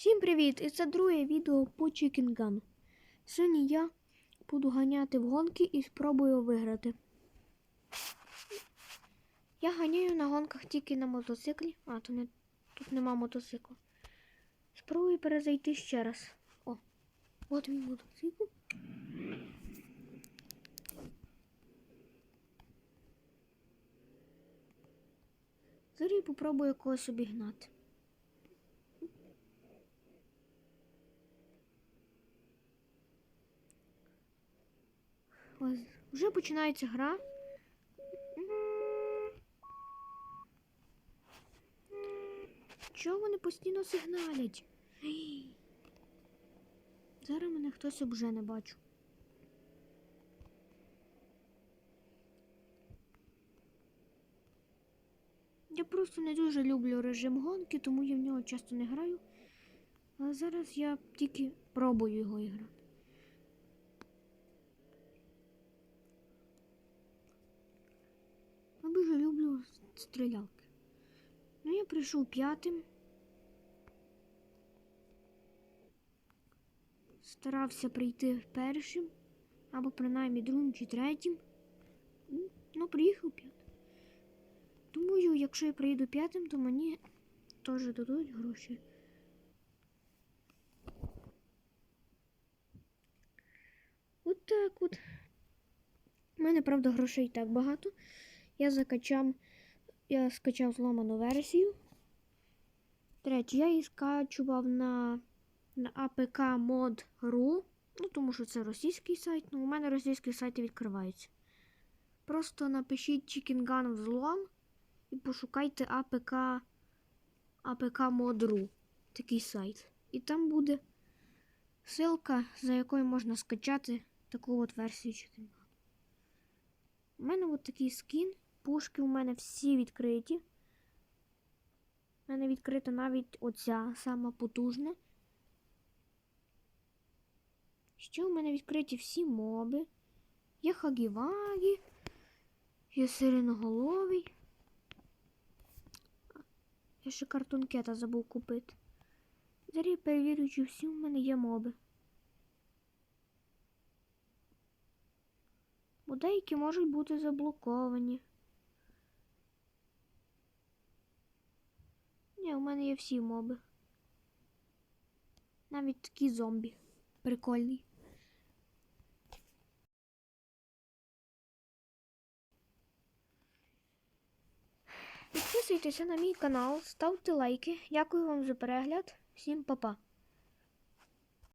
Всім привіт! І це друге відео по Чікінгану. Сьогодні я буду ганяти в гонки і спробую виграти. Я ганяю на гонках тільки на мотоциклі. А, то не, тут нема мотоциклу. Спробую перезайти ще раз. О, от мій мотоцикл. Зараз попробую когось обігнати. Вже починається гра. Чого вони постійно сигналять? Зараз мене хтось обже не бачу. Я просто не дуже люблю режим гонки, тому я в нього часто не граю. А зараз я тільки пробую його іграти. Я дуже люблю стрілялки. Ну, я прийшов п'ятим. Старався прийти першим, або принаймні другим чи третім. Ну, приїхав п'ятим. Думаю, якщо я приїду п'ятим, то мені теж дадуть гроші. От так от. У мене, правда, грошей так багато. Я закачав, я скачав зломану версію. Речі, я її скачував на, на APK Mod.ru. Ну, тому що це російський сайт. Ну, у мене російські сайти відкриваються. Просто напишіть Chicken Gun взлом і пошукайте APK, APK Mod.ru. Такий сайт. І там буде ссылка, за якою можна скачати таку от версію Chicken Gun. У мене от такий скін. Пушки у мене всі відкриті. У мене відкрита навіть оця сама потужна. Ще у мене відкриті всі моби. Є Хагівагі, є сиреноголовий. Я ще картонкета забув купити. Зараз я перевірю, чи всі у мене є моби. Бо деякі можуть бути заблоковані. У мене є всі моби. Навіть такі зомбі. Прикольний. Підписуйтеся на мій канал, ставте лайки. Дякую вам за перегляд. Всім па-па.